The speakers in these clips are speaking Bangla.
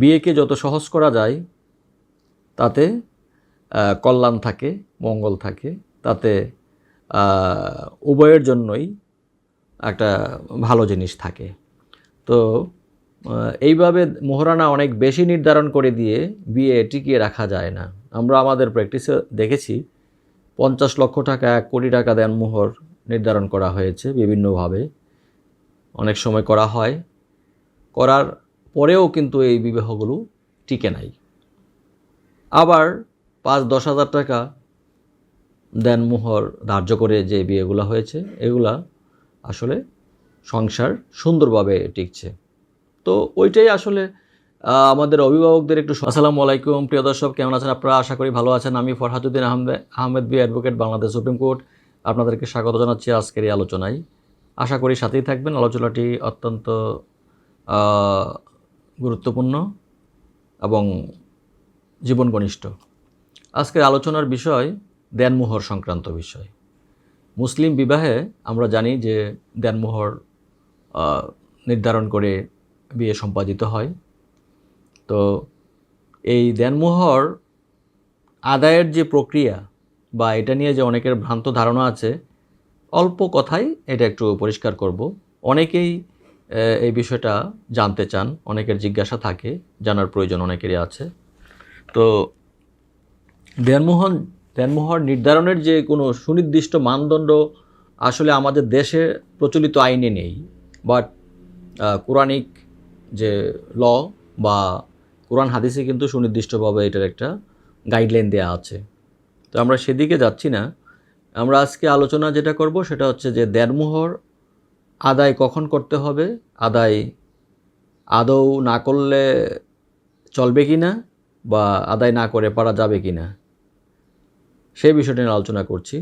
বিয়েকে যত সহজ করা যায়, তাতে কল্যাণ থাকে, মঙ্গল থাকে, তাতে উভয়ের জন্যই একটা ভালো জিনিস থাকে। তো এইভাবে মোহরানা অনেক বেশি নির্ধারণ করে দিয়ে বিয়ে টিকিয়ে রাখা যায় না। আমরা আমাদের প্র্যাকটিসে দেখেছি, পঞ্চাশ লক্ষ টাকা, এক কোটি টাকা দেন মোহর নির্ধারণ করা হয়েছে বিভিন্নভাবে। অনেক সময় করা হয়। করার পরেও কিন্তু এই বিবাহগুলো টিকে নাই। আবার পাঁচ দশ হাজার টাকা দেন মোহর ধার্য করে যে বিয়েগুলো হয়েছে, এগুলা আসলে সংসার সুন্দরভাবে টিকছে। তো ওইটাই আসলে আমাদের অভিভাবকদের একটু আসসালামু আলাইকুম, প্রিয় দর্শক, কেমন আছেন আপনারা? আশা করি ভালো আছেন। আমি Farhajuddin Ahmed Ahmed B advocate, Bangladesh supreme court. আপনাদেরকে স্বাগত জানাচ্ছি আজকের এই আলোচনায়। আশা করি সাথেই থাকবেন। আলোচনাটি অত্যন্ত গুরুত্বপূর্ণ এবং জীবন ঘনিষ্ঠ আজকের আলোচনার বিষয় দেনমোহর সংক্রান্ত বিষয়। মুসলিম বিবাহে আমরা জানি যে দেনমোহর নির্ধারণ করে বিয়ে সম্পাদিত হয়। তো এই দেনমোহর আদায়ের যে প্রক্রিয়া বা এটা নিয়ে যে অনেকের ভ্রান্ত ধারণা আছে, অল্প কথাই এটা একটু পরিষ্কার করব। অনেকেই এই বিষয়টা জানতে চান। অনেকের জিজ্ঞাসা থাকে, জানার প্রয়োজন অনেকেরই আছে। তো দেনমোহন, দেনমোহর নির্ধারণের যে কোনো সুনির্দিষ্ট মানদণ্ড আসলে আমাদের দেশে প্রচলিত আইনে নেই। বাট কোরআনিক যে ল বা কোরআন হাদিসে কিন্তু সুনির্দিষ্টভাবে এটার একটা গাইডলাইন দেওয়া আছে। তো আমরা সেদিকে যাচ্ছি না। আমরা আজকে আলোচনা যেটা করব সেটা হচ্ছে যে দেনমোহর আদায় কখন করতে হবে? আদায় আদৌ না করলে চলবে কি না? বা আদায় না করে পারা যাবে কি না? সেই বিষয়টি নিয়ে আলোচনা করছি।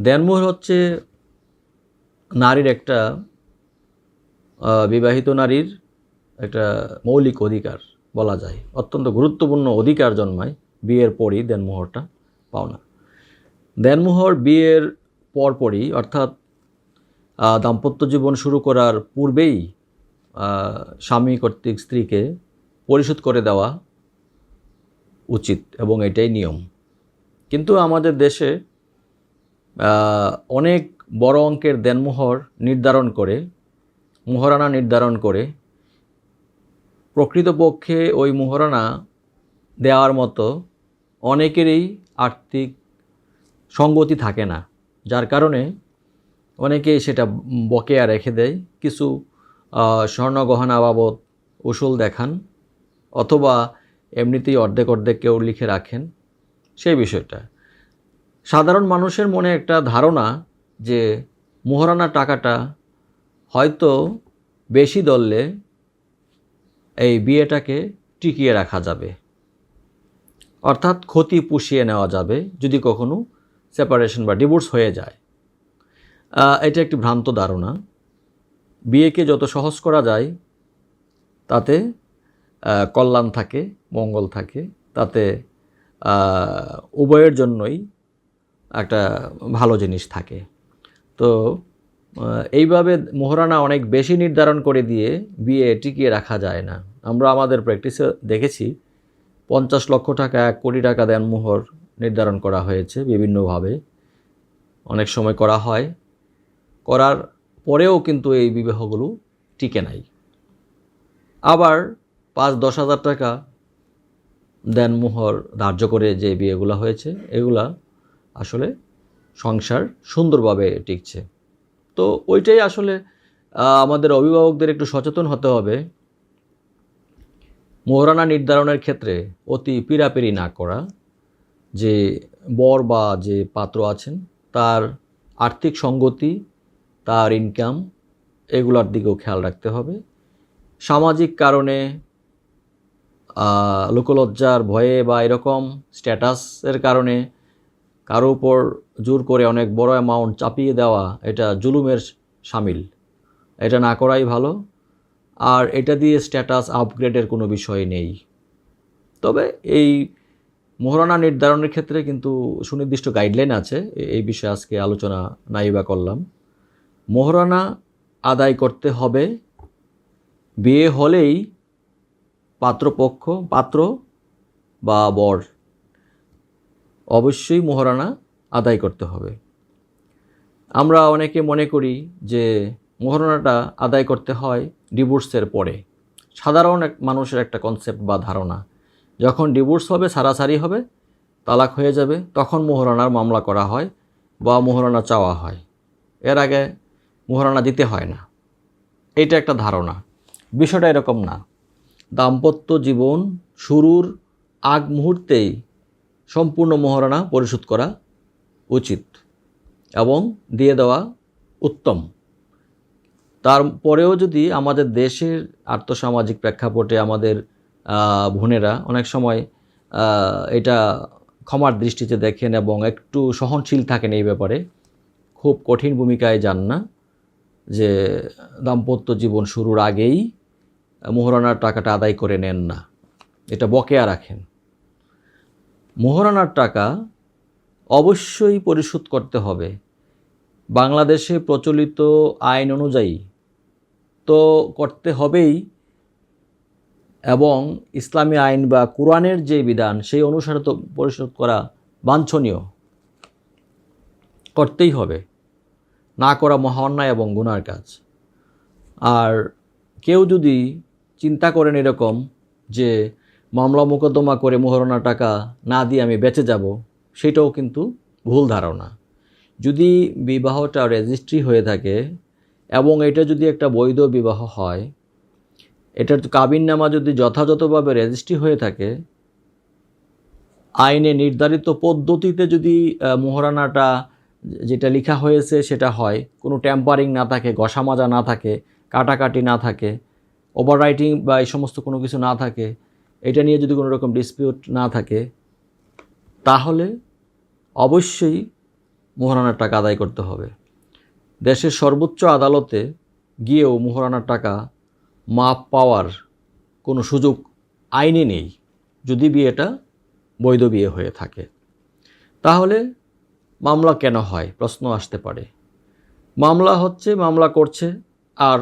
দেনমোহর হচ্ছে নারীর একটা বিবাহিত নারীর একটা মৌলিক অধিকার বলা যায়। অত্যন্ত গুরুত্বপূর্ণ অধিকার জন্মায় বিয়ের পরই দেনমোহরটা পাওনা। দেনমোহর বিয়ের পরপরই, অর্থাৎ দাম্পত্য জীবন শুরু করার পূর্বেই স্বামী কর্তৃক স্ত্রীকে পরিশোধ করে দেওয়া উচিত এবং এটাই নিয়ম। কিন্তু আমাদের দেশে অনেক বড় অঙ্কের দেনমোহর নির্ধারণ করে, মোহরানা নির্ধারণ করে, প্রকৃতপক্ষে ওই মোহরানা দেওয়ার মতো অনেকেরই আর্থিক সঙ্গতি থাকে না। যার কারণে অনেকেই সেটা বকেয়া রেখে দেয়। কিছু আহ, স্বর্ণ গহনা বাবদ উসুল দেখান অথবা এমনিতেই অর্ধেক অর্ধেক কেউ লিখে রাখেন। সেই বিষয়টা। সাধারণ মানুষের মনে একটা ধারণা যে মোহরানা টাকাটা হয়তো বেশি দললে এই বিয়েটাকে টিকিয়ে রাখা যাবে। অর্থাৎ ক্ষতি পুষিয়ে নেওয়া যাবে যদি কখনো সেপারেশন বা ডিভোর্স হয়ে যায়। এটা একটি ভ্রান্ত ধারণা। বিয়েকে যত সহজ করা যায়, তাতে কল্যাণ থাকে, মঙ্গল থাকে, তাতে উভয়ের জন্যই একটা ভালো জিনিস থাকে। তো এইভাবে মোহরানা অনেক বেশি নির্ধারণ করে দিয়ে বিয়ে টিকিয়ে রাখা যায় না। আমরা আমাদের প্র্যাকটিসে দেখেছি, পঞ্চাশ লক্ষ টাকা এক কোটি টাকা দেন মোহর নির্ধারণ করা হয়েছে বিভিন্নভাবে। অনেক সময় করা হয় করার পরেও কিন্তু এই বিবাহগুলো টিকে নাই। আবার পাঁচ দশ হাজার টাকা দেন মোহর ধার্য করে যে বিয়েগুলো হয়েছে, এগুলা আসলে সংসার সুন্দরভাবে টিকছে। তো ওইটাই আসলে আমাদের অভিভাবকদের একটু সচেতন হতে হবে। মোহরানা নির্ধারণের ক্ষেত্রে অতি পিরাপিরি না করা, যে বর বা যে পাত্র আছেন, তার আর্থিক সঙ্গতি তার ইনকাম এগুলোর দিকেও খেয়াল রাখতে হবে। সামাজিক কারণে লোকলজ্জার ভয়ে বা এরকম স্ট্যাটাসের কারণে কারও উপর জোর করে অনেক বড় অ্যামাউন্ট চাপিয়ে দেওয়া এটা জুলুমের সামিল। এটা না করাই ভালো। আর এটা দিয়ে স্ট্যাটাস আপগ্রেডের কোনো বিষয় নেই। তবে এই মোহরানা নির্ধারণের ক্ষেত্রে কিন্তু সুনির্দিষ্ট গাইডলাইন আছে। এই বিষয়ে আজকে আলোচনা নাই বা করলাম। মোহরানা আদায় করতে হবে। বিয়ে হলেই পাত্রপক্ষ, পাত্র বা বর অবশ্যই মোহরানা আদায় করতে হবে। আমরা অনেকে মনে করি যে মোহরানাটা আদায় করতে হয় ডিভোর্সের পরে। সাধারণ এক মানুষের একটা কনসেপ্ট বা ধারণা। যখন ডিভোর্স হবে, সারাসারি হবে, তালাক হয়ে যাবে, তখন মোহরানার মামলা করা হয় বা মোহরানা চাওয়া হয়। এর আগে মোহরানা দিতে হয় না। এটা একটা ধারণা। বিষয়টা এরকম না। দাম্পত্য জীবন শুরুর আগ মুহূর্তেই সম্পূর্ণ মোহরানা পরিশোধ করা উচিত এবং দিয়ে দেওয়া উত্তম। তারপরেও যদি আমাদের দেশের আর্থসামাজিক প্রেক্ষাপটে আমাদের বোনেরা অনেক সময় এটা ক্ষমার দৃষ্টিতে দেখেন এবং একটু সহনশীল থাকেন এই ব্যাপারে, খুব কঠিন ভূমিকায় যান না। যে দাম্পত্য জীবন শুরুর আগেই মোহরানার টাকাটা আদায় করে নেন না। এটা বকেয়া রাখেন। মোহরানার টাকা অবশ্যই পরিশোধ করতে হবে। বাংলাদেশে প্রচলিত আইন অনুযায়ী তো করতে হবেই এবং ইসলামী আইন বা কোরআনের যে বিধান, সেই অনুসারে তো পরিশোধ করা বাঞ্ছনীয়। করতেই হবে। না করা মহা অন্যায় এবং গুনার কাজ। আর কেউ যদি চিন্তা করেন এরকম যে মামলা মোকদ্দমা করে মোহরণা টাকা না দিয়ে আমি বেঁচে যাব, সেটাও কিন্তু ভুল ধারণা। যদি বিবাহটা রেজিস্ট্রি হয়ে থাকে এবং এটা যদি একটা বৈধ বিবাহ হয়, এটার কাবিননামা যদি যথাযথভাবে রেজিস্ট্রি হয়ে থাকে, আইনে নির্ধারিত পদ্ধতিতে যদি মোহরানাটা যেটা লেখা হয়েছে সেটা হয়। কোনো ট্যাম্পারিং না থাকে ঘষা মাজা না থাকে, কাটাকাটি না থাকে ওভার রাইটিং বা এই সমস্ত কোনো কিছু না থাকে, এটা নিয়ে যদি কোনো রকম ডিসপিউট না থাকে, তাহলে অবশ্যই মোহরানার টাকা আদায় করতে হবে। দেশের সর্বোচ্চ আদালতে গিয়েও মোহরানার টাকা মাপ পাওয়ার কোনো সুযোগ আইনে নেই, যদি বিয়েটা বৈধ বিয়ে হয়ে থাকে। তাহলে মামলা কেন হয়? প্রশ্ন আসতে পারে। মামলা হচ্ছে, মামলা করছে, আর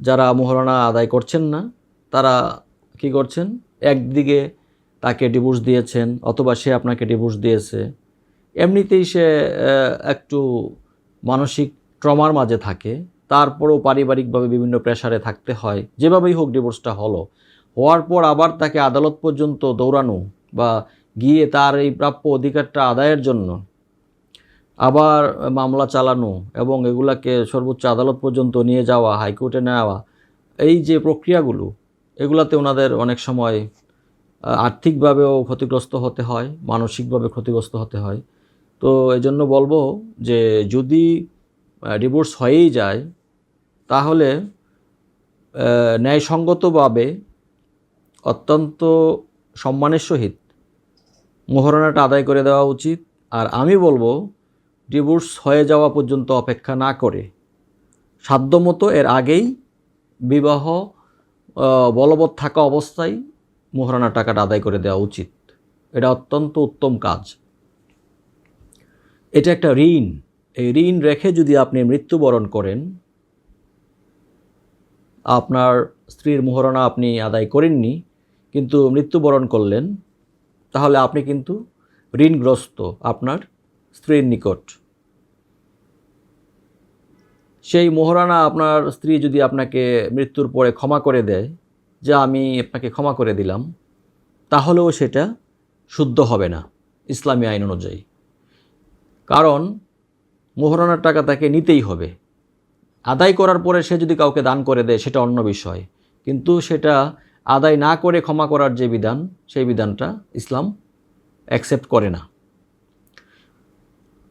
যারা মোহরানা আদায় করছেন না, তারা কি করছেন? একদিকে তাকে ডিভোর্স দিয়েছেন, অথবা সে আপনাকে ডিভোর্স দিয়েছে। এমনিতেই সে একটু মানসিক ট্রমার মাঝে থাকে। তারপরেও পারিবারিকভাবে বিভিন্ন প্রেশারে থাকতে হয়। যেভাবেই হোক, ডিভোর্সটা হলো। হওয়ার পর আবার তাকে আদালত পর্যন্ত দৌড়ানো বা গিয়ে তার এই প্রাপ্য অধিকারটা আদায়ের জন্য আবার মামলা চালানো এবং এগুলাকে সর্বোচ্চ আদালত পর্যন্ত নিয়ে যাওয়া, হাইকোর্টে নেওয়া, এই যে প্রক্রিয়াগুলো, এগুলাতে ওনাদের অনেক সময় আর্থিকভাবেও ক্ষতিগ্রস্ত হতে হয়, মানসিকভাবে ক্ষতিগ্রস্ত হতে হয়। তো এই জন্য বলব যে যদি ডিভোর্স হয়েই যায়, তাহলে ন্যায়সঙ্গতভাবে অত্যন্ত সম্মানের সহিত মোহরানাটা আদায় করে দেওয়া উচিত। আর আমি বলব, ডিভোর্স হয়ে যাওয়া পর্যন্ত অপেক্ষা না করে। সাধ্যমতো এর আগেই বিবাহ বলবৎ থাকা অবস্থায় মোহরানা টাকাটা আদায় করে দেওয়া উচিত। এটা অত্যন্ত উত্তম কাজ। এটা একটা ঋণ। এই ঋণ রেখে যদি আপনি মৃত্যুবরণ করেন, আপনার স্ত্রীর মোহরানা আপনি আদায় করেননি, কিন্তু মৃত্যুবরণ করলেন তাহলে আপনি কিন্তু ঋণগ্রস্ত আপনার স্ত্রীর নিকট। সেই মোহরানা আপনার স্ত্রী যদি আপনাকে মৃত্যুর পরে ক্ষমা করে দেয়, যে আমি আপনাকে ক্ষমা করে দিলাম, তাহলেও সেটা শুদ্ধ হবে না ইসলামী আইন অনুযায়ী। কারণ মোহরানার টাকা তাকে নিতেই হবে। আদায় করার পরে সে যদি কাউকে দান করে দেয়, সেটা অন্য বিষয়। কিন্তু সেটা আদায় না করে ক্ষমা করার যে বিধান, সেই বিধানটা ইসলাম অ্যাকসেপ্ট করে না।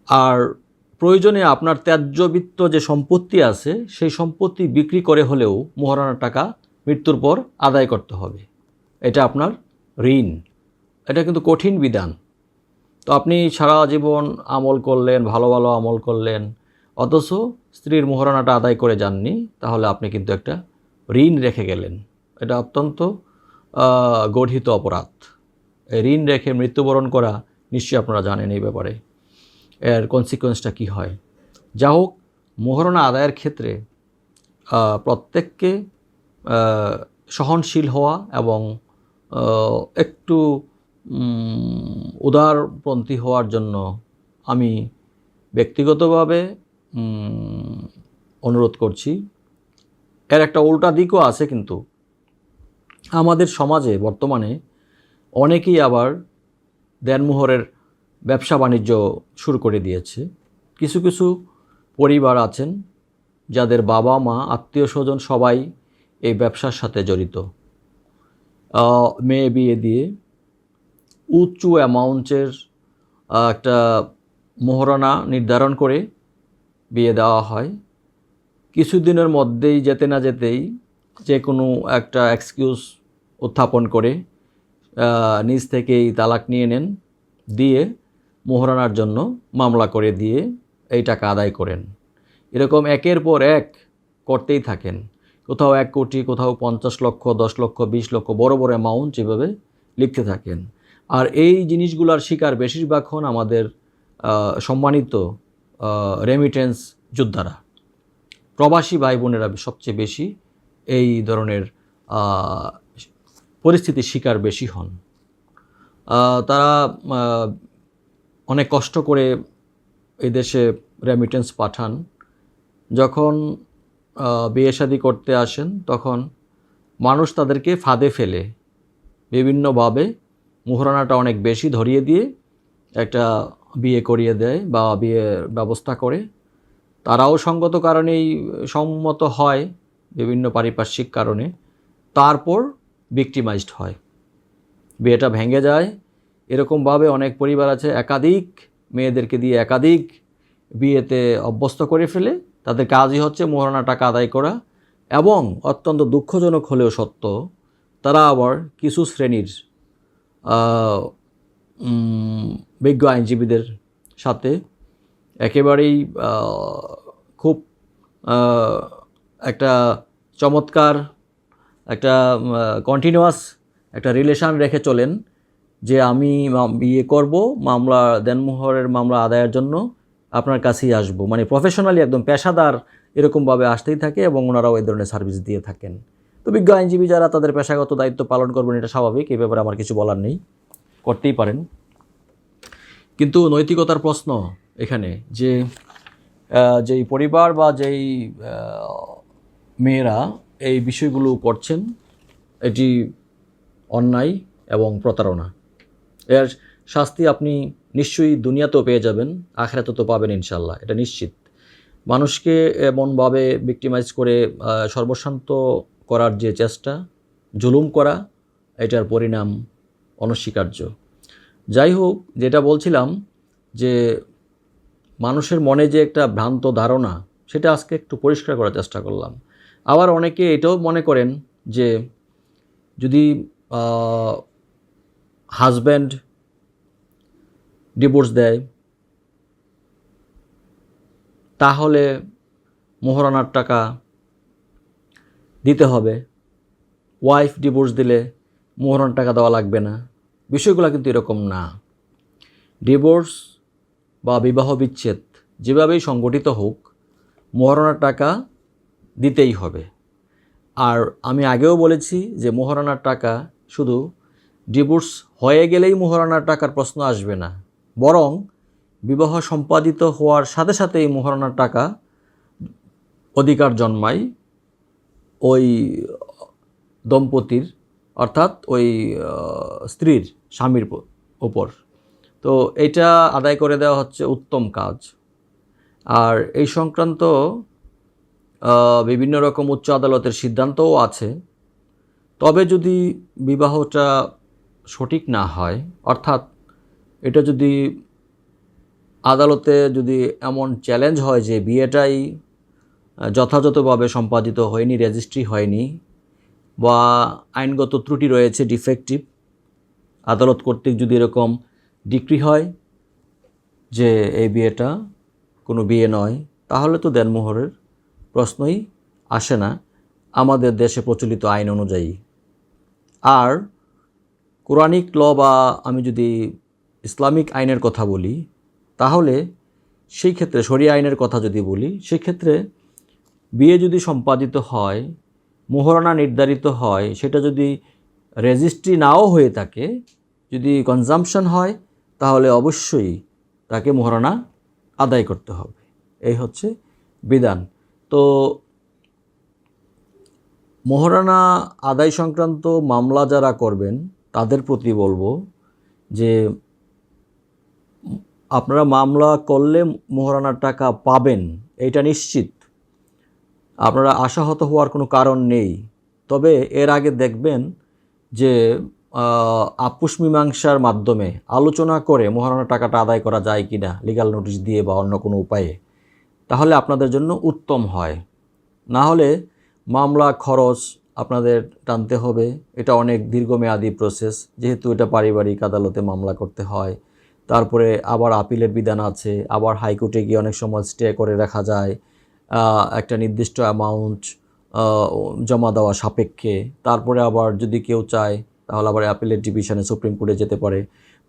আর প্রয়োজনে আপনার ত্যায্যবিত্ত যে সম্পত্তি আছে, সেই সম্পত্তি বিক্রি করে হলেও মোহরানার টাকা মৃত্যুর পর আদায় করতে হবে। এটা আপনার ঋণ। এটা কিন্তু কঠিন বিধান। তো আপনি সারা জীবন আমল করলেন, ভালো ভালো আমল করলেন, অথচ স্ত্রীর মোহরানাটা আদায় করে যাননি, তাহলে আপনি কিন্তু একটা ঋণ রেখে গেলেন। এটা অত্যন্ত গর্হিত অপরাধ। ঋণ রেখে মৃত্যুবরণ করা নিশ্চয়ই আপনারা জানেন এই ব্যাপারে। এর কনসিকোয়েন্সটা কী হয়? যা হোক, মোহরণা আদায়ের ক্ষেত্রে প্রত্যেককে সহনশীল হওয়া এবং একটু উদারপন্থী হওয়ার জন্য আমি ব্যক্তিগতভাবে অনুরোধ করছি। এর একটা উল্টা দিকও আছে কিন্তু। আমাদের সমাজে বর্তমানে অনেকেই আবার দেনমোহরের ব্যবসা বাণিজ্য শুরু করে দিয়েছে। কিছু কিছু পরিবার আছেন যাদের বাবা, মা, আত্মীয় স্বজন সবাই এই ব্যবসার সাথে জড়িত। মেয়ে বিয়ে দিয়ে উঁচু অ্যামাউন্টের একটা মোহরানা নির্ধারণ করে বিয়ে দেওয়া হয়। কিছুদিনের মধ্যেই যেতে না যেতেই যে কোনো একটা এক্সকিউজ উত্থাপন করে নিজ থেকেই তালাক নিয়ে নেন, দিয়ে মোহরানার জন্য মামলা করে দিয়ে এই টাকা আদায় করেন। এরকম একের পর এক করতেই থাকেন। কোথাও এক কোটি, কোথাও পঞ্চাশ লক্ষ, দশ লক্ষ, বিশ লক্ষ, বড় বড় অ্যামাউন্ট যেভাবে লিখতে থাকেন। আর এই জিনিসগুলোর শিকার বেশিরভাগ হন আমাদের সম্মানিত রেমিটেন্স যোদ্ধারা। প্রবাসী ভাই বোনেরা সবচেয়ে বেশি এই ধরনের পরিস্থিতির শিকার বেশি হন। তারা অনেক কষ্ট করে এই দেশে রেমিটেন্স পাঠান। যখন বিয়ে শাদী করতে আসেন, তখন মানুষ তাদেরকে ফাঁদে ফেলে। বিভিন্নভাবে মোহরানাটা অনেক বেশি ধরিয়ে দিয়ে একটা বিয়ে করিয়ে দেয় বা বিয়ের ব্যবস্থা করে। তারাও সঙ্গত কারণেই সম্মত হয় বিভিন্ন পারিপার্শ্বিক কারণে। তারপর ভিক্টিমাইজড হয়। বিয়েটা ভেঙে যায়। এরকমভাবে অনেক পরিবার আছে, একাধিক, মেয়েদেরকে দিয়ে একাধিক বিয়েতে অভ্যস্ত করে ফেলে। তাদের কাজই হচ্ছে মোহরানা টাকা আদায় করা এবং অত্যন্ত দুঃখজনক হলেও সত্য, তারা আবার কিছু শ্রেণির বিজ্ঞ আইনজীবীদের সাথে একেবারেই খুব একটা চমৎকার একটা কন্টিনিউয়াস একটা রিলেশন রেখে চলেন যে আমি বিয়ে করব, মামলা, দেনমোহরের মামলা আদায়ের জন্য আপনার কাছেই আসব। মানে প্রফেশনালি একদম পেশাদার এরকমভাবে আসতেই থাকে এবং ওনারাও এই ধরনের সার্ভিস দিয়ে থাকেন। তো বিজ্ঞ আইনজীবী যারা তাদের পেশাগত দায়িত্ব পালন করবেন, এটা স্বাভাবিক, এই ব্যাপারে আমার কিছু বলার নেই। করতেই পারেন। কিন্তু নৈতিকতার প্রশ্ন এখানে যে যেই পরিবার বা যেই মেয়েরা এই বিষয়গুলো করছেন, এটি অন্যায় এবং প্রতারণা। এর শাস্তি আপনি নিশ্চয়ই দুনিয়াতেও পেয়ে যাবেন, আখেরাতে তো পাবেন ইনশাল্লাহ এটা নিশ্চিত। মানুষকে এমনভাবে ভিক্টিমাইজ করে সর্বশান্ত করার যে চেষ্টা, জুলুম করা, এটার পরিণাম অনস্বীকার্য। যাই হোক, যেটা বলছিলাম যে মানুষের মনে যে একটা ভ্রান্ত ধারণা, সেটা আজকে একটু পরিষ্কার করার চেষ্টা করলাম। আবার অনেকে এটাও মনে করেন যে যদি হাজব্যান্ড ডিভোর্স দেয়, তাহলে মোহরানার টাকা দিতে হবে। ওয়াইফ ডিভোর্স দিলে মোহরানার টাকা দেওয়া লাগবে না। বিষয়গুলো কিন্তু এরকম না। ডিভোর্স বা বিবাহ বিচ্ছেদ যেভাবেই সংগঠিত হোক, মোহরানার টাকা দিতেই হবে। আর আমি আগেও বলেছি যে মোহরানার টাকা শুধু ডিভোর্স হয়ে গেলেই মোহরানার টাকার প্রশ্ন আসবে না। বরং বিবাহ সম্পাদিত হওয়ার সাথে সাথে এই মোহরানার টাকা অধিকার জন্মায় ওই দম্পতির, অর্থাৎ ওই স্ত্রীর, স্বামীর ওপর। তো এটা আদায় করে দেওয়া হচ্ছে উত্তম কাজ। আর এই সংক্রান্ত বিভিন্ন রকম উচ্চ আদালতের সিদ্ধান্তও আছে। তবে যদি বিবাহটা সঠিক না হয়, অর্থাৎ এটা যদি আদালতে যদি এমন চ্যালেঞ্জ হয় যে বিয়েটাই যথাযথভাবে সম্পাদিত হয়নি, রেজিস্ট্রি হয়নি, বা আইনগত ত্রুটি রয়েছে, ডিফেক্টিভ, আদালত কর্তৃক যদি এরকম ডিক্রি হয় যে এই বিয়েটা কোনো বিয়ে নয়, তাহলে তো দেনমোহরের প্রশ্নই আসে না, আমাদের দেশে প্রচলিত আইন অনুযায়ী। আর কোরআনিক ল বা আমি যদি ইসলামিক আইনের কথা বলি, তাহলে সেই ক্ষেত্রে, শরিয়া আইনের কথা যদি বলি সেক্ষেত্রে বিয়ে যদি সম্পাদিত হয় মোহরানা নির্ধারিত হয়, সেটা যদি রেজিস্ট্রি নাও হয়ে থাকে, যদি কনজাম্পশন হয়, তাহলে অবশ্যই তাকে মোহরানা আদায় করতে হবে। এই হচ্ছে বিধান। তো মোহরানা আদায় সংক্রান্ত মামলা যারা করবেন, তাদের প্রতি বলব যে আপনারা মামলা করলে মোহরানার টাকা পাবেন, এটা নিশ্চিত। আপনারা আশাহত হওয়ার কোনো কারণ নেই। তবে এর আগে দেখবেন যে আপুষ মীমাংসার মাধ্যমে আলোচনা করে মোহরানার টাকাটা আদায় করা যায় কি না লিগাল নোটিশ দিয়ে বা অন্য কোনো উপায়ে। তাহলে আপনাদের জন্য উত্তম হয়। না হলে মামলা, খরচ আপনাদের টানতে হবে। এটা অনেক দীর্ঘমেয়াদী প্রসেস যেহেতু এটা পারিবারিক আদালতে মামলা করতে হয়। তারপরে আবার আপিলের বিধান আছে, আবার হাইকোর্টে গিয়ে অনেক সময় স্টে করে রাখা যায়। একটা নির্দিষ্ট অ্যামাউন্ট জমা দেওয়া সাপেক্ষে। তারপরে আবার যদি কেউ চায়, তাহলে আবার অ্যাপিলের ডিভিশনে সুপ্রিম কোর্টে যেতে পারে।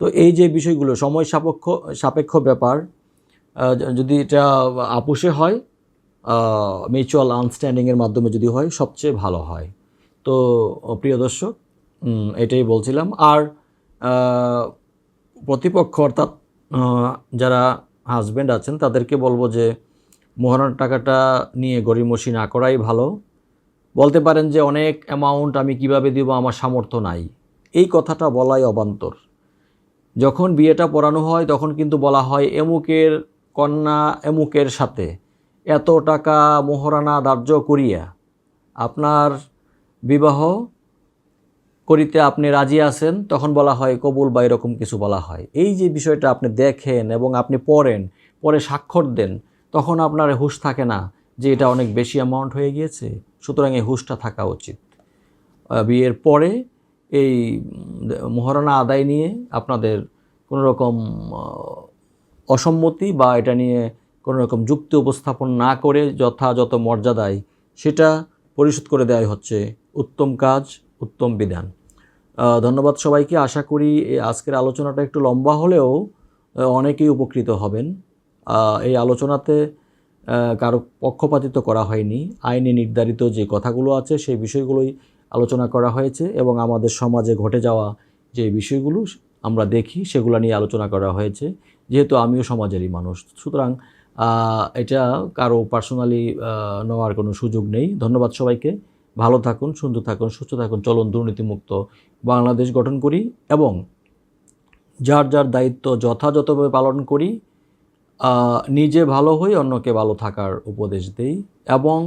তো এই যে বিষয়গুলো, সময় সাপেক্ষ সাপেক্ষ ব্যাপার যদি এটা আপোষে হয় মিউচুয়াল আন্ডারস্ট্যান্ডিংয়ের মাধ্যমে যদি হয়, সবচেয়ে ভালো হয়। তো প্রিয় দর্শক এটাই বলছিলাম। আর প্রতিপক্ষ অর্থাৎ যারা হাজব্যান্ড আছেন, তাদেরকে বলব যে, মোহরার টাকাটা নিয়ে গড়িমসি না করাই ভালো। বলতে পারেন যে, অনেক অ্যামাউন্ট আমি কীভাবে দিব, আমার সামর্থ্য নাই। এই কথাটা বলাই অবান্তর। যখন বিয়েটা পড়ানো হয়, তখন কিন্তু বলা হয়, এমুকের কন্যা এমুকের সাথে এত টাকা মোহরানা ধার্য করিয়া আপনার বিবাহ করিতে আপনি রাজি আছেন তখন বলা হয় কবুল বা এরকম কিছু বলা হয়। এই যে বিষয়টা আপনি দেখেন এবং আপনি পড়েন পরে স্বাক্ষর দেন তখন আপনার হুঁশ থাকে না যে এটা অনেক বেশি অ্যামাউন্ট হয়ে গিয়েছে। সুতরাং এই হুঁশটা থাকা উচিত। বিয়ের পরে এই উম, মহারণা আদায় নিয়ে আপনাদের কোনো রকম অসম্মতি বা এটা নিয়ে কোনো রকম যুক্তি উপস্থাপন না করে যথাযথ মর্যাদায় সেটা পরিশোধ করে দেওয়াই হচ্ছে উত্তম কাজ, উত্তম বিধান। ধন্যবাদ সবাইকে। আশা করি আজকের আলোচনাটা একটু লম্বা হলেও অনেকেই উপকৃত হবেন। এই আলোচনাতে কারও পক্ষপাতিত্ব করা হয়নি। আইনে নির্ধারিত যে কথাগুলো আছে, সেই বিষয়গুলোই আলোচনা করা হয়েছে এবং আমাদের সমাজে ঘটে যাওয়া যে বিষয়গুলো আমরা দেখি, সেগুলো নিয়ে আলোচনা করা হয়েছে। যেহেতু আমিও সমাজেরই মানুষ, সুতরাং এটা কারও পার্সোনালি নেওয়ার কোনো সুযোগ নেই। ধন্যবাদ সবাইকে। ভালো থাকুন, সুন্দর থাকুন, সুস্থ থাকুন, চলুন দুর্নীতিমুক্ত বাংলাদেশ গঠন করি এবং যার যার দায়িত্ব যথাযথভাবে পালন করি নিজে ভালো হই, অন্যকে ভালো থাকার উপদেশ দেই এবং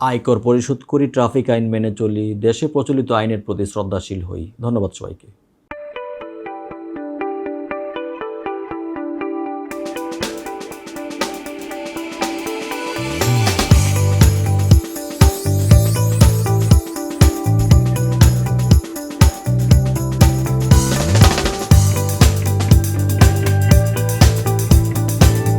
আয়কর পরিশোধ করি, ট্রাফিক আইন মেনে চলি, দেশে প্রচলিত আইনের প্রতি শ্রদ্ধাশীল হই। ধন্যবাদ সবাইকে।